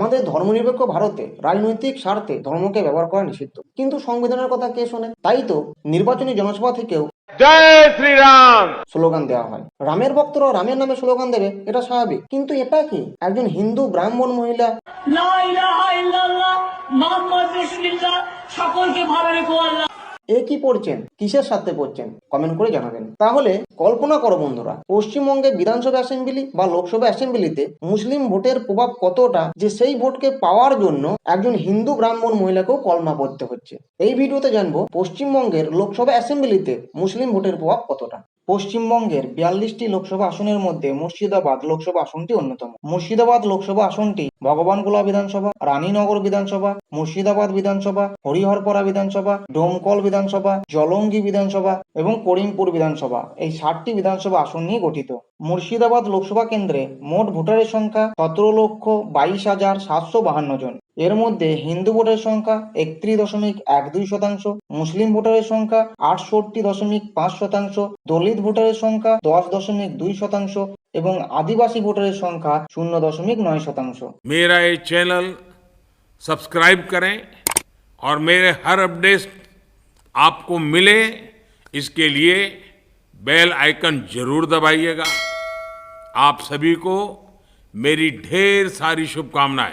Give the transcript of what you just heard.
আমাদের ধর্মনিরপেক্ষ ভারতে রাজনৈতিক স্বার্থে ধর্মকে ব্যবহার করা নিষিদ্ধ। কিন্তু সংবিধানের কথা কে শোনে? তাই তো নির্বাচনী জনসভা থেকেও জয় শ্রীরাম! স্লোগান দেওয়া হয়। রামের ভক্তরা রামের নামে স্লোগান দেবে এটা স্বাভাবিক। কিন্তু এটা কি? একজন হিন্দু ব্রাহ্মণ মহিলা? সকলকে ভালো রেখো এ কি পড়ছেন? কিসের সাথে পড়ছেন? কমেন্ট করে জানাবেন। তাহলে কল্পনা করো বন্ধুরা, পশ্চিমবঙ্গে বিধানসভা অ্যাসেম্বলি বা লোকসভা অ্যাসেম্বলিতে মুসলিম ভোটের প্রভাব কতটা যে সেই ভোটকে পাওয়ার জন্য একজন হিন্দু ব্রাহ্মণ মহিলাকেও কলমা পড়তে হচ্ছে? এই ভিডিওতে জানব পশ্চিমবঙ্গের লোকসভা অ্যাসেম্বলিতে মুসলিম ভোটের প্রভাব কতটা। পশ্চিমবঙ্গের বিয়াল্লিশটি লোকসভা আসনের মধ্যে মুর্শিদাবাদ লোকসভা আসনটি অন্যতম। মুর্শিদাবাদ লোকসভা আসনটি ভগবানগোলা বিধানসভা, রানীনগর বিধানসভা, মুর্শিদাবাদ বিধানসভা হরিহরপরা বিধানসভা, ডোমকল বিধানসভা, জলঙ্গি বিধানসভা এবং করিমপুর বিধানসভা। এই ষাটটি বিধানসভা আসন নিয়ে গঠিত। মুর্শিদাবাদ লোকসভা কেন্দ্রে মোট ভোটারের সংখ্যা সতেরো লক্ষ বাইশ হাজার সাতশো বাহান্ন জন এর মধ্যে হিন্দু ভোটারের সংখ্যা একত্রিশ দশমিক এক দুই শতাংশ মুসলিম ভোটারের সংখ্যা আটষট্টি দশমিক পাঁচ শতাংশ দলিত ভোটারের সংখ্যা দশ দশমিক দুই শতাংশ এবং আদিবাসী ভোটারের সংখ্যা শূন্য দশমিক নয় শতাংশ मेरा ये चैनल सब्सक्राइब करें और मेरे हर अपडेट आपको मिले इसके लिए बेल आइकन जरूर दबाइएगा आप सभी को मेरी ढेर सारी शुभकामनाएँ।